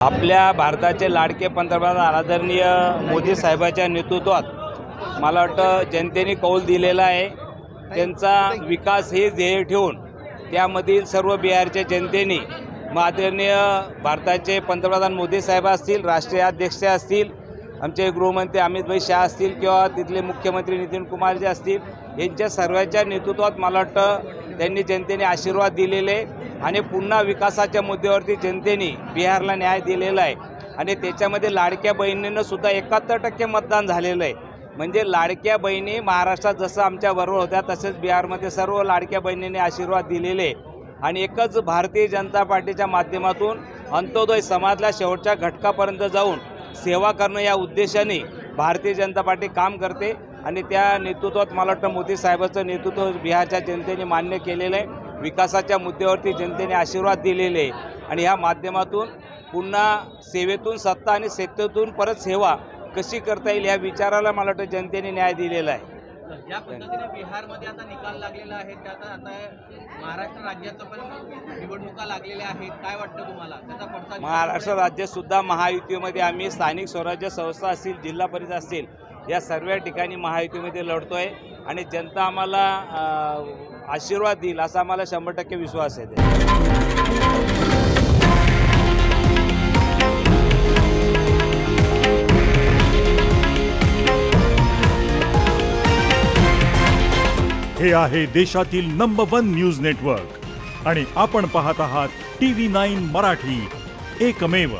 आपल्या भारताचे लाडके पंतप्रधान आदरणीय मोदी साहेबाच्या नेतृत्वात मला वाटतं जनतेने कौल दिलेला आहे. त्यांचा विकास हे ध्येय ठेवून त्यामधील सर्व बिहारच्या जनतेने मग आदरणीय भारताचे पंतप्रधान मोदी साहेब असतील राष्ट्रीय अध्यक्ष असतील आमचे गृहमंत्री अमितभाई शाह असतील किंवा तिथले मुख्यमंत्री नितीन कुमार जे असतील यांच्या सर्वांच्या नेतृत्वात मला वाटतं त्यांनी जनतेने आशीर्वाद दिलेले आणि पुन्हा विकासाच्या मुद्द्यावरती जनतेने बिहारला न्याय दिलेला आहे. आणि त्याच्यामध्ये लाडक्या बहिणीनं सुद्धा एकाहत्तर टक्के मतदान झालेलं आहे. म्हणजे लाडक्या बहिणी महाराष्ट्रात जसं आमच्या बरोबर होत्या तसेच बिहारमध्ये सर्व लाडक्या बहिणींनी आशीर्वाद दिलेले आहे. आणि एकच भारतीय जनता पार्टीच्या माध्यमातून अंत्योदय समाजला शेवटच्या घटकापर्यंत जाऊन सेवा करणं या उद्देशाने भारतीय जनता पार्टी काम करते. आणि त्या नेतृत्वात मला वाटतं मोदी साहेबाचं नेतृत्व बिहारच्या जनतेने मान्य केलेलं आहे. विकासाच्या मुद्द्यावरती जनतेने आशीर्वाद दिलेले आहे. आणि ह्या माध्यमातून पुन्हा सेवेतून सत्ता आणि सत्तेतून परत सेवा कशी करता येईल या विचाराला मला वाटतं जनतेने न्याय दिलेला आहे. ज्या पद्धतीने बिहारमध्ये आता निकाल लागलेला आहे. आता महाराष्ट्र राज्याचं पण निवडणुका लागलेल्या आहेत. काय वाटतं तुम्हाला? त्याचा पडसाद महाराष्ट्र राज्यसुद्धा महायुतीमध्ये आम्ही स्थानिक स्वराज्य संस्था असतील जिल्हा परिषद असतील या सर्व ठिकाणी महायुतीमध्ये लढतो आहे आणि जनता आम्हाला आशीर्वाद देईल असा आम्हाला शंभर टक्के विश्वास आहे. हे आहे देशातील नंबर वन न्यूज नेटवर्क आणि आपण पाहत आहात टी व्ही नाईन मराठी. एकमेव